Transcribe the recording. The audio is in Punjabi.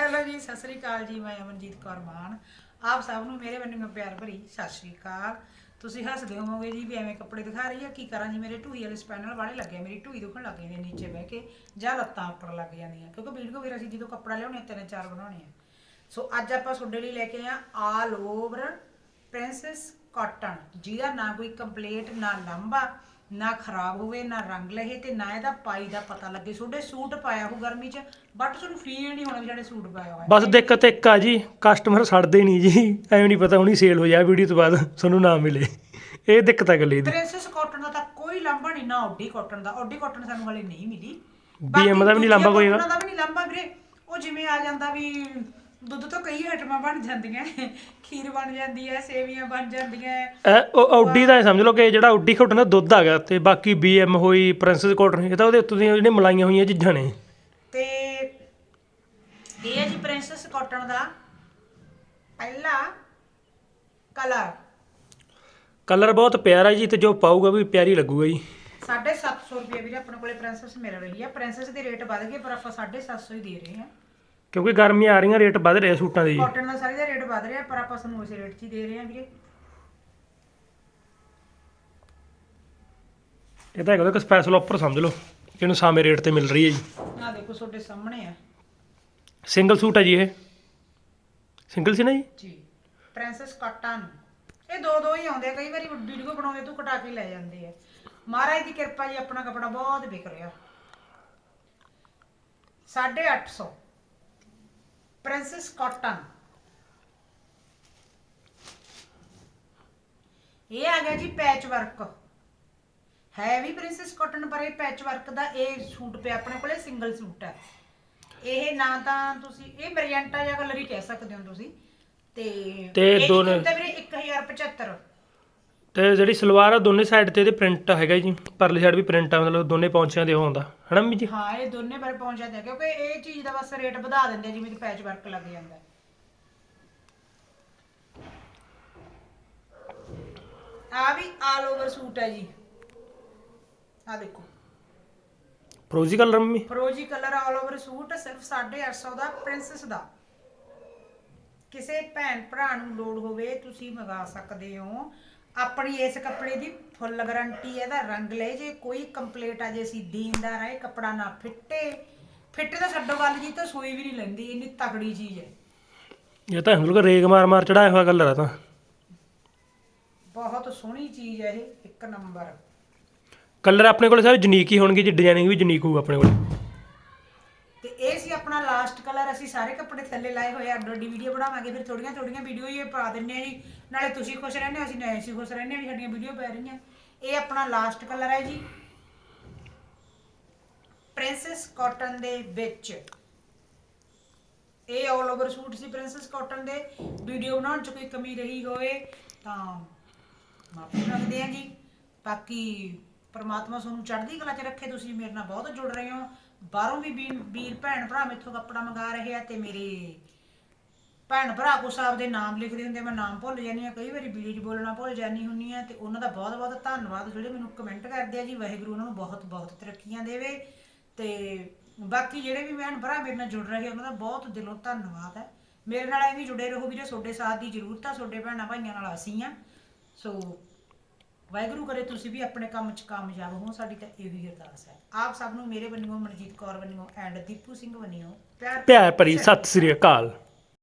ਹੈਲੋ ਜੀ, ਸਤਿ ਸ੍ਰੀ ਅਕਾਲ ਜੀ, ਮੈਂ ਅਮਨਜੀਤ ਕੌਰ ਮਾਨ। ਆਪ ਸਭ ਨੂੰ ਮੇਰੇ ਵੱਲੋਂ ਪਿਆਰ ਭਰੀ ਸਤਿ ਸ੍ਰੀ ਅਕਾਲ। ਤੁਸੀਂ ਹੱਸਦੇ ਹੋਵੋਗੇ ਜੀ ਵੀ ਐਵੇਂ ਕੱਪੜੇ ਦਿਖਾ ਰਹੀ ਆ, ਕੀ ਕਰਾਂ ਜੀ? ਮੇਰੇ ਢੂਈ ਵਾਲੇ ਸਪੈਨਲ ਵਾਲੇ ਲੱਗੇ ਮੇਰੀ ਢੂਈ ਦੁਖਣ ਲੱਗ ਜਾਂਦੀ ਹੈ ਨੀਚੇ ਬਹਿ ਕੇ, ਜਾਂ ਲੱਤਾਂ ਉੱਪਰ ਲੱਗ ਜਾਂਦੀਆਂ, ਕਿਉਂਕਿ ਵੀਡੀਓ ਫਿਰ ਅਸੀਂ ਜਦੋਂ ਕੱਪੜਾ ਲਿਆਉਣੇ ਤਿੰਨ ਚਾਰ ਬਣਾਉਣੇ ਆ। ਸੋ ਅੱਜ ਆਪਾਂ ਤੁਹਾਡੇ ਲਈ ਲੈ ਕੇ ਆ ਆਲ ਓਵਰ ਪ੍ਰਿੰਸੈਸ ਕਾਟਨ ਜਿਹਦਾ ਨਾ ਕੋਈ ਕੰਪਲੀਟ ਨਾ ਲੰਬਾ ਨਾ ਖਰਾਬ ਹੋਵੇ ਨਾ ਰੰਗ ਲਹੇ ਤੇ ਨਾ ਇਹਦਾ ਪਾਈ ਦਾ ਪਤਾ ਲੱਗੇ। ਤੁਹਾਡੇ ਸੂਟ ਪਾਇਆ ਹੋ ਗਰਮੀ 'ਚ ਬਟ ਤੁਹਾਨੂੰ ਫੀਲ ਨਹੀਂ ਹੋਣਾ ਵੀ ਜਿਹੜੇ ਸੂਟ ਪਾਇਆ ਹੋਇਆ। ਬਸ ਦਿੱਕਤ ਇੱਕ ਆ ਜੀ ਕਸਟਮਰ ਛੱਡਦੇ ਨਹੀਂ ਜੀ। ਐਵੇਂ ਨਹੀਂ ਪਤਾ ਹੁਣੀ ਸੇਲ ਹੋ ਜਾ ਵੀਡੀਓ ਤੋਂ ਬਾਅਦ ਤੁਹਾਨੂੰ ਨਾ ਮਿਲੇ। ਇਹ ਦਿੱਕਤ ਆ ਗੱਲੇ ਦੀ। ਪ੍ਰਿੰਸੈਸ ਕਾਟਨ ਦਾ ਤਾਂ ਕੋਈ ਲਾਂਭਾ ਨਹੀਂ ਨਾ ਓਡੀ ਕਾਟਨ ਦਾ। ਓਡੀ ਕਾਟਨ ਸਾਨੂੰ ਹਲੇ ਨਹੀਂ ਮਿਲੀ। BM ਦਾ ਵੀ ਨਹੀਂ ਲਾਂਭਾ ਕੋਈ ਹੈਗਾ? ਉਹਨਾਂ ਦਾ ਵੀ ਨਹੀਂ ਲਾਂਭਾ ਵੀਰੇ। ਉਹ ਜਿਵੇਂ ਆ ਜਾਂਦਾ ਵੀ ਦੁੱਧ ਤੋਂ ਕਈ ਆਈਟਮਾਂ ਬਣ ਜਾਂਦੀਆਂ ਖੀਰ ਬਣ ਜਾਂਦੀ ਹੈ ਸੇਵੀਆਂ ਬਣ ਜਾਂਦੀਆਂ ਇਹ ਉਹ ਆਡੀ ਦਾ ਇਹ ਸਮਝ ਲਓ ਕਿ ਜਿਹੜਾ ਆਡੀ ਘੁੱਟਣ ਦਾ ਦੁੱਧ ਆ ਗਿਆ ਤੇ ਬਾਕੀ ਬੀਐਮ ਹੋਈ ਪ੍ਰਿੰਸੈਸ ਕਾਟਨ ਇਹ ਤਾਂ ਉਹਦੇ ਉੱਤੋਂ ਦੀਆਂ ਜਿਹੜੀਆਂ ਮਲਾਈਆਂ ਹੋਈਆਂ ਚੀਜ਼ਾਂ ਨੇ। ਤੇ ਇਹ ਹੈ ਜੀ ਪ੍ਰਿੰਸੈਸ ਕਾਟਨ ਦਾ ਪਹਿਲਾ ਕਲਰ ਕਲਰ ਬਹੁਤ ਪਿਆਰਾ ਜੀ ਤੇ ਜੋ ਪਾਊਗਾ ਵੀ ਪਿਆਰੀ ਲੱਗੂਗਾ ਜੀ। 750 ਰੁਪਏ ਵੀਰੇ ਆਪਣੇ ਕੋਲੇ ਪ੍ਰਿੰਸੈਸ ਮਿਲ ਰਹੀ ਹੈ ਪ੍ਰਿੰਸੈਸ ਦੇ ਰੇਟ ਵੱਧ ਗਏ ਪਰ ਆਪਾਂ 750 ਹੀ ਦੇ ਰਹੇ ਹਾਂ ਕਿਉਂਕਿ ਗਰਮੀਆਂ ਆ ਰਹੀਆਂ ਰੇਟ ਵੱਧ ਰਹੇ ਆ ਸੂਟਾਂ ਦੇ ਜੀ। ਕਾਟਨ ਦਾ ਸਾਰੀ ਦਾ ਰੇਟ ਵੱਧ ਰਿਹਾ ਪਰ ਆਪਾਂ ਤੁਹਾਨੂੰ ਉਸੇ ਰੇਟ 'ਚ ਹੀ ਦੇ ਰਹੇ ਹਾਂ ਵੀਰੇ। ਇਹ ਤਾਂ ਹੈਗਾ ਕਿ ਸਪੈਸ਼ਲ ਆਫਰ ਸਮਝ ਲਓ ਜਿਹਨੂੰ ਸਾਮੇ ਰੇਟ ਤੇ ਮਿਲ ਰਹੀ ਹੈ ਜੀ। ਆਹ ਦੇਖੋ ਤੁਹਾਡੇ ਸਾਹਮਣੇ ਆ। ਸਿੰਗਲ ਸੂਟ ਹੈ ਜੀ ਇਹ। ਸਿੰਗਲ ਸੀ ਨਾ ਜੀ? ਜੀ ਪ੍ਰਿੰਸੈਸ ਕਾਟਨ ਇਹ ਦੋ ਦੋ ਹੀ ਆਉਂਦੇ ਆ ਕਈ ਵਾਰੀ ਵੀਡੀਓ ਬਣਾਉਂਦੇ ਤੂੰ ਕਟਾ ਕੇ ਲੈ ਜਾਂਦੇ ਆ। ਮਹਾਰਾਜ ਦੀ ਕਿਰਪਾ ਜੀ ਆਪਣਾ ਕਪੜਾ ਬਹੁਤ ਵਿਕ ਰਿਹਾ। 850 ਪ੍ਰਿੰਸੈਸ ਕਾਟਨ ਇਹ ਆ ਗਿਆ ਜੀ ਪੈਚ ਵਰਕ ਹੈ ਵੀ ਪ੍ਰਿੰਸੈਸ ਕਾਟਨ ਪਰ ਇਹ ਪੈਚ ਵਰਕ ਦਾ ਇਹ ਸੂਟ ਪਿਆ ਆਪਣੇ ਕੋਲੇ ਸਿੰਗਲ ਸੂਟ ਹੈ। ਇਹ ਨਾ ਤਾਂ ਤੁਸੀਂ ਇਹ ਬਰੀਐਂਟਾ ਜਾਂ ਕਲਰ ਹੀ ਕਹਿ ਸਕਦੇ ਹੋ ਤੁਸੀਂ। ਤੇ ਤੇ ਇਹਦੀ ਦੋਨੇ- ਕੀਮਤ ਹੈ ਵੀਰੇ 1075 ਤੇ ਜਿਹੜੀ ਸਲਵਾਰ ਆ ਦੋਨੇ ਸਾਈਡ ਤੇ ਇਹਦੇ ਪ੍ਰਿੰਟ ਹੈਗਾ ਜੀ। ਪਰਲੀ ਸਾਈਡ ਵੀ ਪ੍ਰਿੰਟ ਆ ਮਤਲਬ ਦੋਨੇ ਪੌਂਚਿਆਂ ਦੇ ਉਹ ਹਨਾ ਮੰਮੀ ਜੀ? ਹਾਂ ਇਹ ਦੋਨੇ ਬਾਰੇ ਪਹੁੰਚ ਜਾਂਦੇ ਆ ਕਿਉਂਕਿ ਇਹ ਚੀਜ਼ ਦਾ ਬਸ ਰੇਟ ਵਧਾ ਦਿੰਦੇ ਆ ਜਿਵੇਂ ਕਿ ਪੈਚ ਵਰਕ ਲੱਗ ਜਾਂਦਾ। ਹੈ। ਆ ਵੀ ਆਲ ਓਵਰ ਸੂਟ ਹੈ ਜੀ। ਆ ਦੇਖੋ। ਫਰੋਜ਼ੀ ਕਲਰ ਮੰਮੀ? ਫਰੋਜੀ ਕਲਰ ਆਲ ਓਵਰ ਸੂਟ ਸਿਰਫ 850 ਦਾ ਪ੍ਰਿੰਸੈਸ ਦਾ। ਕਿਸੇ ਭੈਣ ਭਰਾ ਨੂੰ ਲੋੜ ਹੋਵੇ ਤੁਸੀਂ ਮੰਗਾ ਸਕਦੇ ਹੋ। ਆਪਣੀ ਇਸ ਕੱਪੜੇ ਦੀ ਫੁੱਲ ਗਾਰੰਟੀ ਹੈ ਇਹਦਾ ਰੰਗ ਲੈ ਜੇ ਕੋਈ ਕੰਪਲੇਂਟ ਆ ਜੇ ਅਸੀਂ ਦੇਣਦਾਰ ਆ ਇਹ ਕੱਪੜਾ ਨਾ ਫਿੱਟੇ। ਫਿੱਟੇ ਤਾਂ ਛੱਡੋ ਗੱਲ ਜੀ ਤਾਂ ਸੋਈ ਵੀ ਨਹੀਂ ਲੈਂਦੀ ਇੰਨੀ ਤਕੜੀ ਚੀਜ਼ ਹੈ। ਇਹ ਤਾਂ ਹੰਗਲ ਰੇਗ ਮਾਰ ਮਾਰ ਚੜਾਇਆ ਹੋਇਆ ਕਲਰ ਆ ਤਾਂ। ਬਹੁਤ ਸੋਹਣੀ ਚੀਜ਼ ਹੈ ਇਹ ਇੱਕ ਨੰਬਰ। ਕਲਰ ਆਪਣੇ ਕੋਲ ਸਾਰੇ ਯੂਨੀਕ ਹੀ ਹੋਣਗੇ ਜੀ ਡਿਜ਼ਾਈਨਿੰਗ ਵੀ ਯੂਨੀਕ ਹੋਊ ਆਪਣੇ ਕੋਲ। ਲਾਸਟ ਅਸੀਂ ਸਾਰੇ ਕੱਪੜੇ ਥੱਲੇ ਲਾਏ ਹੋਏ ਆ, ਅੱਡੋ ਅੱਡੀ ਵੀਡੀਓ ਬਣਾਵਾਂਗੇ, ਫਿਰ ਥੋੜੀਆਂ ਥੋੜੀਆਂ ਵੀਡੀਓ ਹੀ ਪਾ ਦਿੰਨੇ ਆ ਜੀ। ਨਾਲੇ ਤੁਸੀਂ ਖੁਸ਼ ਰਹਿੰਦੇ ਹੋ, ਅਸੀਂ ਨਾਲੇ ਅਸੀਂ ਖੁਸ਼ ਰਹਿੰਦੇ ਹਾਂ ਵੀ ਸਾਡੀਆਂ ਵੀਡੀਓ ਪੈ ਰਹੀਆਂ। ਇਹ ਆਪਣਾ ਲਾਸਟ ਕਲਰ ਹੈ ਜੀ। ਪ੍ਰਿੰਸੈਸ ਕਾਟਨ ਦੇ ਵਿੱਚ। ਇਹ ਆਲ ਓਵਰ ਸੂਟ ਸੀ ਪ੍ਰਿੰਸੈਸ ਕਾਟਨ ਦੇ। ਵੀਡੀਓ ਬਣਾਉਣ ਚ ਕੋਈ ਕਮੀ ਰਹੀ ਹੋਵੇ ਤਾਂ ਮਾਫੀ ਮੰਗਦੇ ਆ ਜੀ। ਬਾਕੀ ਪਰਮਾਤਮਾ ਤੁਹਾਨੂੰ ਚੜ੍ਹਦੀ ਕਲਾ 'ਚ ਰੱਖੇ, ਤੁਸੀਂ ਮੇਰੇ ਨਾਲ ਬਹੁਤ ਜੁੜ ਰਹੇ ਹੋ। ਬਾਹਰੋਂ ਵੀ ਵੀਰ ਵੀਰ ਭੈਣ ਭਰਾ ਮੇਥੋਂ ਕੱਪੜਾ ਮੰਗਾ ਰਹੇ ਆ ਤੇ ਮੇਰੇ ਭੈਣ ਭਰਾ ਕੁਛ ਦੇ ਨਾਮ ਲਿਖਦੇ ਹੁੰਦੇ ਮੈਂ ਨਾਮ ਭੁੱਲ ਜਾਂਦੀ ਆ ਕਈ ਵਾਰੀ ਵੀਡੀਓ 'ਚ ਬੋਲਣਾ ਭੁੱਲ ਜਾਂਦੀ ਹੁੰਨੀ ਆ ਤੇ ਉਹਨਾਂ ਦਾ ਬਹੁਤ ਬਹੁਤ ਧੰਨਵਾਦ ਜਿਹੜੇ ਮੈਨੂੰ ਕਮੈਂਟ ਕਰਦੇ ਆ ਜੀ। ਵਾਹਿਗੁਰੂ ਉਹਨਾਂ ਨੂੰ ਬਹੁਤ ਬਹੁਤ ਤਰੱਕੀਆਂ ਦੇਵੇ ਤੇ ਬਾਕੀ ਜਿਹੜੇ ਵੀ ਭੈਣ ਭਰਾ ਮੇਰੇ ਨਾਲ ਜੁੜ ਰਹੇ ਆ, ਉਹਨਾਂ ਦਾ ਬਹੁਤ ਦਿਲੋਂ ਧੰਨਵਾਦ ਹੈ। ਮੇਰੇ ਨਾਲ ਐਵੇਂ ਜੁੜੇ ਰਹੋ ਵੀਰੇ, ਤੁਹਾਡੇ ਸਾਥ ਦੀ ਜ਼ਰੂਰਤ ਆ, ਤੁਹਾਡੇ ਭੈਣਾਂ ਭਾਈਆਂ ਨਾਲ ਅਸੀਂ ਆ ਸੋ ਵਾਹਿਗੁਰੂ ਕਰੇ ਤੁਸੀਂ ਵੀ ਆਪਣੇ ਕੰਮ 'ਚ ਕਾਮਯਾਬ ਹੋ ਸਾਡੀ ਤਾਂ ਇਹ ਵੀ ਅਰਦਾਸ ਹੈ। ਆਪ ਸਭ ਨੂੰ ਮੇਰੇ ਵੱਲੋਂ ਮਨਜੀਤ ਕੌਰ ਵੱਲੋਂ ਐਂਡ ਦੀਪੂ ਸਿੰਘ ਵੱਲੋਂ ਪਿਆਰ ਪਿਆਰ ਭਰੀ ਸਤਿ ਸ੍ਰੀ ਅਕਾਲ।